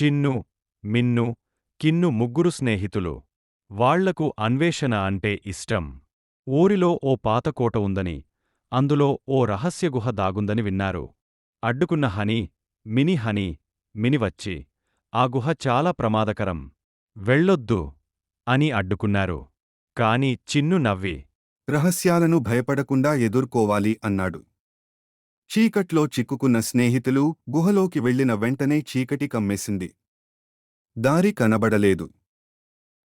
చిన్ను మిన్ను కిన్ను ముగ్గురు స్నేహితులు. వాళ్ళకు అన్వేషణ అంటే ఇష్టం. ఊరిలో ఓ పాతకోట ఉందని అందులో ఓ రహస్య గుహ దాగుందని విన్నారు. అడ్డుకున్న హనీ మిని హనీ మిని వచ్చి ఆ గుహ చాలా ప్రమాదకరం. వెళ్ళొద్దు అని అడ్డుకున్నారు. కాని చిన్ను నవ్వి రహస్యాలను భయపడకుండా ఎదుర్కోవాలి అన్నాడు. చీకట్లో చిక్కుకున్న స్నేహితులు గుహలోకి వెళ్ళిన వెంటనే చీకటి కమ్మేసింది. దారి కనబడలేదు.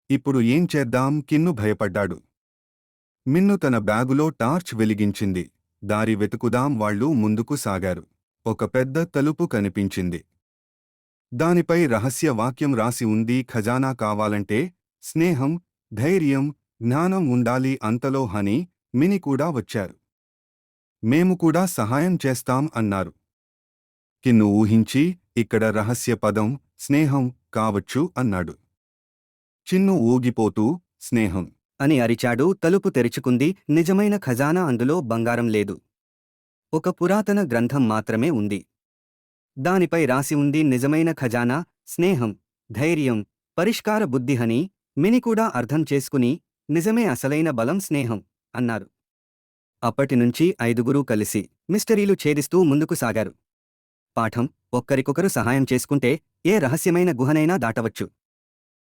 ఇప్పుడు ఏం చేద్దాం? కిన్ను భయపడ్డాడు. మిన్ను తన బ్యాగులో టార్చ్ వెలిగించింది. దారి వెతుకుదాం వాళ్ళు ముందుకు సాగారు. ఒక పెద్ద తలుపు కనిపించింది. దానిపై రహస్య వాక్యం రాసి ఉంది. ఖజానా కావాలంటే స్నేహం ధైర్యం జ్ఞానం ఉండాలి. అంతలో హని మిని కూడా వచ్చారు. మేము కూడా సహాయం చేస్తాం అన్నారు. కిన్ను ఊహించి ఇక్కడ రహస్య పదం స్నేహం కావచ్చు అన్నాడు. చిన్ను ఊగిపోతూ స్నేహం అని అరిచాడు తలుపు తెరుచుకుంది నిజమైన ఖజానా అందులో బంగారం లేదు. ఒక పురాతన గ్రంథం మాత్రమే ఉంది. దానిపై రాసి ఉంది నిజమైన ఖజానా స్నేహం ధైర్యం పరిష్కార బుద్ధిహని మిని కూడా అర్థం చేసుకుని నిజమే అసలైన బలం స్నేహం అన్నారు. అప్పటినుంచి ఐదుగురూ కలిసి మిస్టరీలు ఛేదిస్తూ ముందుకు సాగారు. పాఠం ఒక్కరికొకరు సహాయం చేసుకుంటే ఏ రహస్యమైన గుహనైనా దాటవచ్చు.